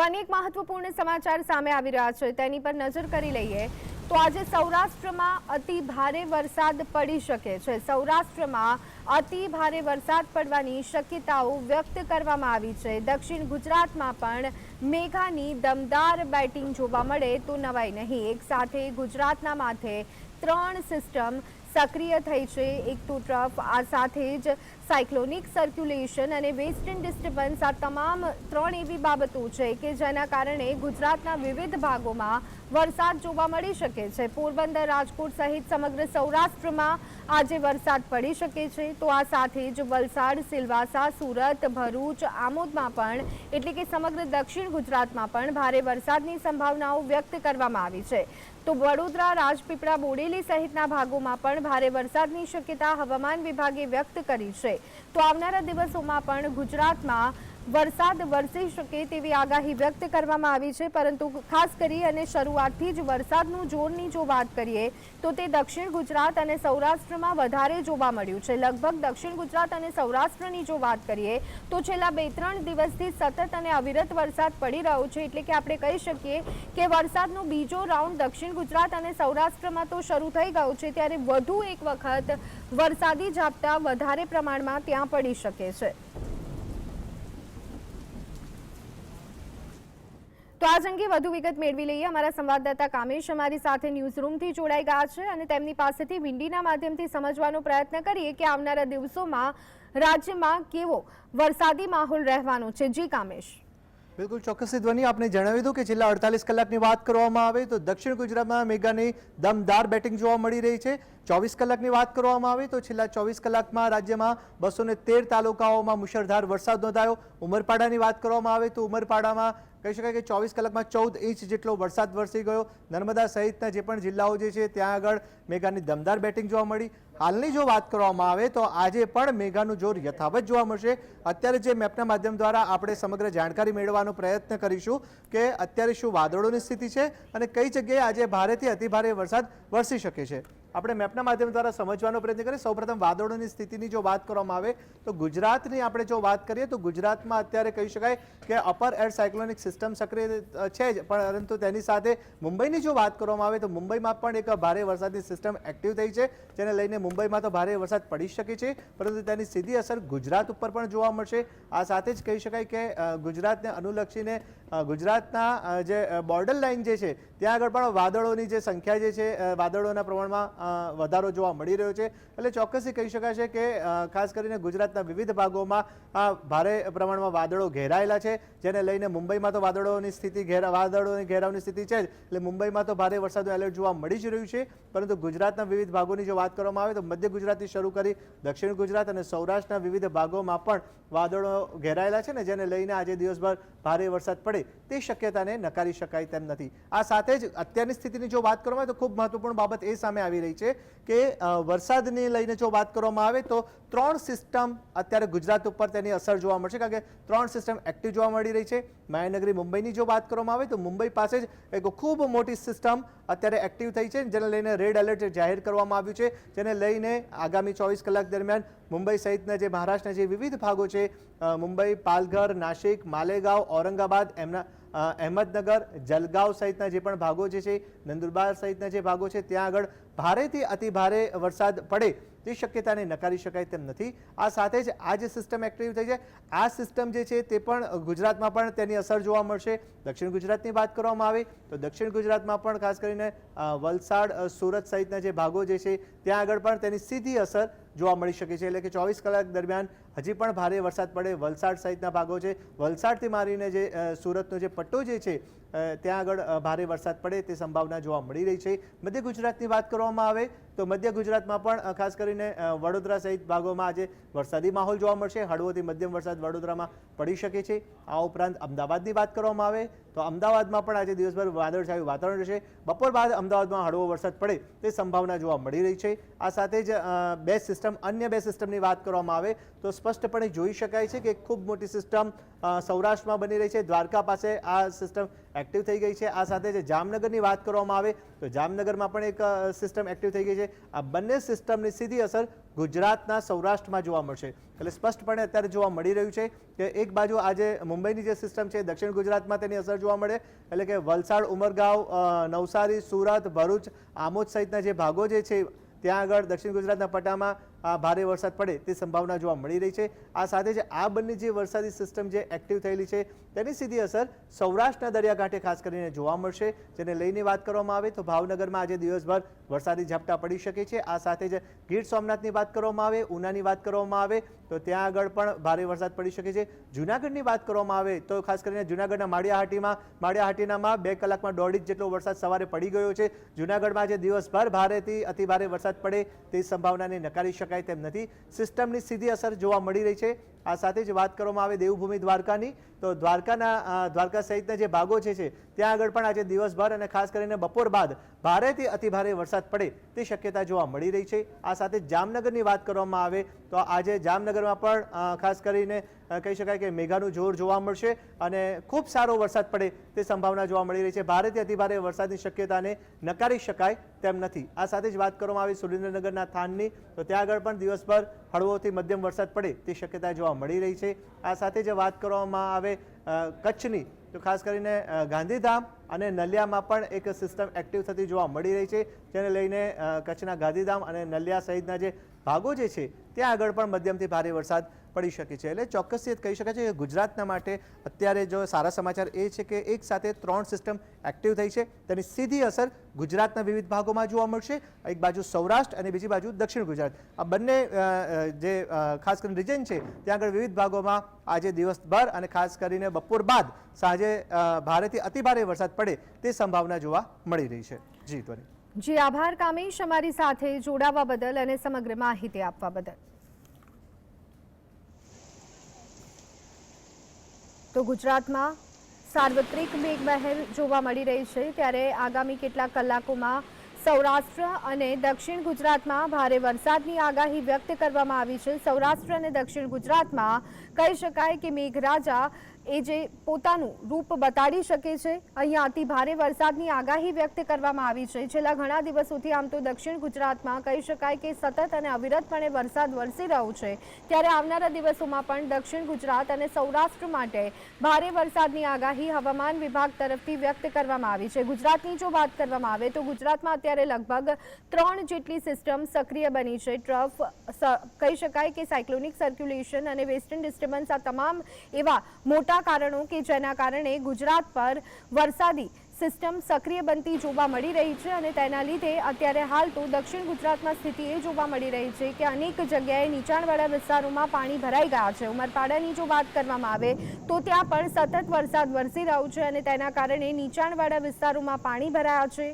તો અનેક મહત્વપૂર્ણ સમાચાર સામે આવી રહ્યા છે. તેની પર નજર કરી લઈએ તો આજે સૌરાષ્ટ્રમાં અતિ ભારે વરસાદ પડી શકે છે. સૌરાષ્ટ્રમાં અતિ ભારે વરસાદ પડવાની શક્યતાઓ વ્યક્ત કરવામાં આવી છે. દક્ષિણ ગુજરાતમાં પણ મેઘાની દમદાર બેટિંગ જોવા મળે તો નવાઈ નહીં. એક સાથે ગુજરાતના માથે ત્રણ સિસ્ટમ સક્રિય થઈ છે એક તો ટ્રફ આ સાથે જ સાયક્લોનિક સર્ક્યુલેશન અને વેસ્ટર્ન ડિસ્ટર્બન્સ આ તમામ ત્રણ એવી બાબતો છે કે જેના કારણે ગુજરાતના વિવિધ ભાગોમાં વરસાદ જોવા મળી શકે છે. પોરબંદર, રાજકોટ સહિત સમગ્ર સૌરાષ્ટ્રમાં આજે વરસાદ પડી શકે છે. તો આ સાથે જ વલસાડ, સિલવાસા, સુરત, ભરૂચ, આમોદમાં પણ એટલે કે સમગ્ર દક્ષિણ ગુજરાતમાં પણ ભારે વરસાદની સંભાવનાઓ વ્યક્ત કરવામાં આવી છે. તો વડોદરા, રાજપીપળા, બોડેલી સહિતના ભાગોમાં પણ ભારે વરસાદની શક્યતા હવામાન વિભાગે વ્યક્ત કરી છે. તો આવનારા દિવસોમાં પણ ગુજરાતમાં વરસાદ વરસી શકે તેવી આગાહી વ્યક્ત કરવામાં આવી છે, પરંતુ ખાસ કરી અને શરૂઆતથી જ વરસાદનું જોરની જો વાત કરીએ, તો તે દક્ષિણ ગુજરાત અને સૌરાષ્ટ્રમાં વધારે જોવા મળ્યું છે. લગભગ દક્ષિણ ગુજરાત અને સૌરાષ્ટ્રની જો વાત કરીએ, તો છેલ્લા બે ત્રણ દિવસથી સતત અને અવિરત વરસાદ પડી રહ્યો છે. એટલે કે આપણે કહી શકીએ કે વરસાદનો બીજો રાઉન્ડ દક્ષિણ ગુજરાત અને સૌરાષ્ટ્રમાં તો શરૂ થઈ ગયો છે, ત્યારે વધુ એક વખત વરસાદી ઝાપટા વધારે પ્રમાણમાં ત્યાં પડી શકે છે. તો આ અંગે વધુ વિગત મેળવી લઈએ. અમારા સંવાદદાતા કામેશ અમારી સાથે ન્યૂઝ રૂમથી જોડાઈ ગયા છે અને તેમની પાસેથી વિંડીના માધ્યમથી સમજવાનો પ્રયત્ન કરીએ કે આવનારા દિવસોમાં રાજ્યમાં કેવો વરસાદી માહોલ રહેવાનો છે. જી કામેશ બિલકુલ ચોક્કસથી ધ્વની આપણે જણાવી દઉં કે છેલ્લા અડતાલીસ કલાકની વાત કરવામાં આવે તો દક્ષિણ ગુજરાતમાં મેઘાની દમદાર બેટિંગ જોવા મળી રહી છે. ચોવીસ કલાકની વાત કરવામાં આવે તો છેલ્લા ચોવીસ કલાકમાં રાજ્યમાં બસો તેર તાલુકાઓમાં મુશળધાર વરસાદ નોંધાયો. ઉમરપાડાની વાત કરવામાં આવે તો ઉમરપાડામાં કહી શકાય કે ચોવીસ કલાકમાં ચૌદ ઇંચ જેટલો વરસાદ વરસી ગયો. નર્મદા સહિતના જે પણ જિલ્લાઓ જે છે, ત્યાં આગળ મેઘાની દમદાર બેટિંગ જોવા મળી. હાલની જો વાત કરવામાં આવે, તો આજે પણ મેઘાનું જોર યથાવત જોવા મળશે. અત્યારે જે મેપના માધ્યમ દ્વારા આપણે સમગ્ર જાણકારી મેળવવાનો પ્રયત્ન કરીશું કે અત્યારે શું વાદળોની સ્થિતિ છે અને કઈ જગ્યાએ આજે ભારેથી અતિભારે વરસાદ વરસી શકે છે. આપણે મેપના માધ્યમ દ્વારા સમજવાનો પ્રયત્ન કરીએ. સૌપ્રથમ વાદળોની સ્થિતિની જો વાત કરવામાં આવે, તો ગુજરાતની આપણે જો વાત કરીએ, તો ગુજરાતમાં અત્યારે કહી શકાય કે અપર એર સાયક્લોનિક સિસ્ટમ સક્રિય છે જ. પરંતુ તેની સાથે મુંબઈની જો વાત કરવામાં આવે, તો મુંબઈમાં પણ એક ભારે વરસાદની સિસ્ટમ એક્ટિવ થઈ છે, જેને લઈને મુંબઈમાં તો ભારે વરસાદ પડી શકે છે, પરંતુ તેની સીધી અસર ગુજરાત ઉપર પણ જોવા મળશે. આ સાથે જ કહી શકાય કે ગુજરાતને અનુલક્ષીને ગુજરાતના જે બોર્ડર લાઇન જે છે, ત્યાં આગળ પણ વાદળોની જે સંખ્યા જે છે વાદળોના પ્રમાણમાં વધારો જોવા મળી રહ્યો છે. એટલે ચોક્કસથી કહી શકાય છે કે ખાસ કરીને ગુજરાતના વિવિધ ભાગોમાં આ ભારે પ્રમાણમાં વાદળો ઘેરાયેલા છે, જેને લઈને મુંબઈમાં તો વાદળોની સ્થિતિ ઘેરા, વાદળોની ઘેરાવની સ્થિતિ છે જ. એટલે મુંબઈમાં તો ભારે વરસાદનું એલર્ટ જોવા મળી જ રહ્યું છે. પરંતુ ગુજરાતના વિવિધ ભાગોની જો વાત કરવામાં આવે તો મધ્ય ગુજરાતથી શરૂ કરી દક્ષિણ ગુજરાત અને સૌરાષ્ટ્રના વિવિધ ભાગોમાં પણ વાદળો ઘેરાયેલા છે ને, જેને લઈને આજે દિવસભર ભારે વરસાદ પડે તે શક્યતાને નકારી શકાય તેમ નથી. આ સાથે જ અત્યારની સ્થિતિની જો વાત કરવામાં આવે તો ખૂબ મહત્વપૂર્ણ બાબત એ સામે આવી રહી છે કે વરસાદને લઈને જો વાત કરવામાં આવે તો ત્રણ સિસ્ટમ અત્યારે ગુજરાત ઉપર તેની અસર જોવા મળશે. કારણ કે ત્રણ સિસ્ટમ એક્ટિવ જોવા મળી રહી છે. મહાનગરી મુંબઈની જો વાત કરવામાં આવે તો મુંબઈ પાસે જ એક ખૂબ મોટી સિસ્ટમ અત્યારે એક્ટિવ થઈ છે, જેને લઈને રેડ એલર્ટ જાહેર કરવામાં આવ્યું છે. જેને લઈને આગામી ચોવીસ કલાક દરમિયાન મુંબઈ સહિતના જે મહારાષ્ટ્રના જે વિવિધ ભાગો છે મુંબઈ, પાલઘર, નાસિક, માલેગાંવ, ઔરંગાબાદ, એમના અહેમદનગર, જલગાંવ સહિતના જે પણ ભાગો જે છે, નંદુરબાર સહિતના જે ભાગો છે, ત્યાં આગળ ભારેથી અતિ ભારે વરસાદ પડે તે શક્યતાને નકારી શકાય તેમ નથી. આ સાથે જ આ જે સિસ્ટમ એક્ટિવ થઈ છે, આ સિસ્ટમ જે છે તે પણ ગુજરાતમાં પણ તેની અસર જોવા મળશે. દક્ષિણ ગુજરાતની વાત કરવામાં આવે તો દક્ષિણ ગુજરાતમાં પણ ખાસ કરીને વલસાડ સુરત સહિતના જે ભાગો જે છે, ત્યાં આગળ પણ તેની સીધી અસર જોવા મળી શકે છે. એટલે કે ચોવીસ કલાક દરમિયાન હજી પણ ભારે વરસાદ પડે. વલસાડ સહિતના ભાગો છે. વલસાડથી મારીને જે સુરતનો જે પટ્ટો જે છે ત્યાં આગળ ભારે વરસાદ પડે તે સંભાવના જોવા મળી રહી છે. મધ્ય ગુજરાતની વાત કરવામાં આવે તો મધ્ય ગુજરાતમાં પણ ખાસ કરીને વડોદરા સહિત ભાગોમાં આજે વરસાદી માહોલ જોવા મળશે. હળવોથી મધ્યમ વરસાદ વડોદરામાં પડી શકે છે. આ ઉપરાંત અમદાવાદની વાત કરવામાં આવે તો અમદાવાદમાં પણ આજે દિવસભર વાદળછાયું વાતાવરણ રહેશે. બપોર બાદ અમદાવાદમાં હળવો વરસાદ પડે તે સંભાવના જોવા મળી રહી છે. આ સાથે જ બે સિસ્ટમ, અન્ય બે સિસ્ટમની વાત કરવામાં આવે તો સ્પષ્ટપણે જોઈ શકાય છે કે ખૂબ મોટી સિસ્ટમ સૌરાષ્ટ્રમાં બની રહી છે. દ્વારકા પાસે આ સિસ્ટમ એક્ટિવ થઈ ગઈ છે. આ સાથે જે જામનગરની વાત કરવામાં આવે તો જામનગરમાં પણ એક સિસ્ટમ એક્ટિવ થઈ ગઈ છે. આ બંને સિસ્ટમની સીધી અસર ગુજરાતના સૌરાષ્ટ્રમાં જોવા મળશે. એટલે સ્પષ્ટપણે અત્યારે જોવા મળી રહ્યું છે કે એક બાજુ આજે મુંબઈની જે સિસ્ટમ છે, દક્ષિણ ગુજરાતમાં તેની અસર જોવા મળે. એટલે કે વલસાડ, ઉમરગાંવ નવસારી, સુરત, ભરૂચ, આમોદ સહિતના જે ભાગો જે છે, ત્યાં આગળ દક્ષિણ ગુજરાતના પટ્ટામાં ભારે વરસાદ પડે તે સંભાવના જોવા મળી રહી છે. આ સાથે જ આ બંને જે વરસાદી સિસ્ટમ જે એક્ટિવ થયેલી છે, તેની સીધી અસર સૌરાષ્ટ્રના દરિયાકાંઠે ખાસ કરીને જોવા મળશે. જેને લઈને વાત કરવામાં આવે તો ભાવનગરમાં આજે દિવસભર વરસાદી ઝાપટા પડી શકે છે. આ સાથે જ ગીર સોમનાથની વાત કરવામાં આવે, ઉનાની વાત કરવામાં આવે, તો ત્યાં આગળ પણ ભારે વરસાદ પડી શકે છે. જૂનાગઢની વાત કરવામાં આવે તો ખાસ કરીને જૂનાગઢના માળિયાહાટીમાં, માળિયાહાટીનામાં બે કલાકમાં દોઢ ઇંચ જેટલો વરસાદ સવારે પડી ગયો છે. જૂનાગઢમાં આજે દિવસભર ભારેથી અતિ ભારે વરસાદ પડે તે સંભાવનાને નકારી શકાય તેમ નથી. સિસ્ટમની સીધી અસર જોવા મળી રહી છે. આ સાથે જ વાત કરવામાં આવે દેવભૂમિ દ્વારકાની, તો દ્વારકાના દ્વારકા સહિતના જે ભાગો છે ત્યાં આગળ પણ આજે દિવસભર અને ખાસ કરીને બપોર બાદ ભારેથી અતિભારે વરસાદ પડે તે શક્યતા જોવા મળી રહી છે. આ સાથે જામનગરની વાત કરવામાં આવે, તો આજે જામનગરમાં પણ ખાસ કરીને કહી શકાય કે મેઘાનું જોર જોવા મળશે અને ખૂબ સારો વરસાદ પડે તે સંભાવના જોવા મળી રહી છે. ભારેથી અતિભારે વરસાદની શક્યતાને નકારી શકાય તેમ નથી. આ સાથે જ વાત કરવામાં આવી સુરેન્દ્રનગરના થાનની, તો ત્યાં આગળ પણ દિવસભર હળવોથી મધ્યમ વરસાદ પડે તે શક્યતા જોવા મળી રહી છે. આ સાથે જે વાત કરવામાં આવે કચ્છની, તો ખાસ કરીને ગાંધીધામ અને નલિયામાં પણ એક સિસ્ટમ એક્ટિવ થતી જોવા મળી રહી છે, જેને લઈને કચ્છના ગાંધીધામ અને નલિયા સહિતના જે ભાગો જે છે, ત્યાં આગળ પણ મધ્યમથી ભારે વરસાદ પડી શકે છે. એટલે ચોક્કસથી કહી શકાય છે કે ગુજરાતના માટે અત્યારે જો સારા સમાચાર એ છે કે એક સાથે ત્રણ સિસ્ટમ એક્ટિવ થઈ છે. તેની સીધી અસર ગુજરાતના વિવિધ ભાગોમાં જોવા મળશે. એક બાજુ સૌરાષ્ટ્ર અને બીજી બાજુ દક્ષિણ ગુજરાત. આ બંને જે ખાસ કરીને રિજન છે, ત્યાં આગળ વિવિધ ભાગોમાં આજે દિવસભર અને ખાસ કરીને બપોર બાદ સાંજે ભારેથી અતિભારે વરસાદ પડે તે સંભાવના જોવા મળી રહી છે. જી, ધ્વની. જી, આભાર કામેશ અમારી સાથે જોડાવા બદલ અને સમગ્ર માહિતી આપવા બદલ. તો ગુજરાતમાં સાર્વત્રિક મેઘમહેર જોવા મળી રહી છે. ત્યારે આગામી કેટલાક કલાકોમાં સૌરાષ્ટ્ર અને દક્ષિણ ગુજરાતમાં ભારે વરસાદની આગાહી વ્યક્ત કરવામાં આવી છે. સૌરાષ્ટ્ર અને દક્ષિણ ગુજરાતમાં કહી શકાય કે મેઘરાજા એ જે પોતાનું રૂપ બતાડી શકે છે, અહીંયા અતિ ભારે વરસાદની આગાહી વ્યક્ત કરવામાં આવી છે. છેલ્લા ઘણા દિવસોથી આમ તો દક્ષિણ ગુજરાતમાં કહી શકાય કે સતત અને અવિરતપણે વરસાદ વરસી રહ્યો છે. ત્યારે આવનારા દિવસોમાં પણ દક્ષિણ ગુજરાત અને સૌરાષ્ટ્ર માટે ભારે વરસાદની આગાહી હવામાન વિભાગ તરફથી વ્યક્ત કરવામાં આવી છે. ગુજરાતની જો વાત કરવામાં આવે તો ગુજરાતમાં અત્યારે લગભગ ત્રણ જેટલી સિસ્ટમ સક્રિય બની છે. ટ્રફ કહી શકાય કે સાયક્લોનિક સર્ક્યુલેશન અને વેસ્ટર્ન ડિસ્ટર્બન્સ આ તમામ એવા મોટા કારણો કે જેના કારણે ગુજરાત પર વરસાદી સિસ્ટમ સક્રિય બનતી જોવા મળી રહી છે અને તેના લીધે અત્યારે હાલ તો દક્ષિણ ગુજરાતમાં સ્થિતિ એ જોવા મળી રહી છે કે અનેક જગ્યાએ નીચાણવાળા વિસ્તારોમાં પાણી ભરાઈ ગયા છે. ઉમરપાડાની જો વાત કરવામાં આવે તો ત્યાં પણ સતત વરસાદ વરસી રહ્યો છે અને તેના કારણે નીચાણવાળા વિસ્તારોમાં પાણી ભરાયા છે.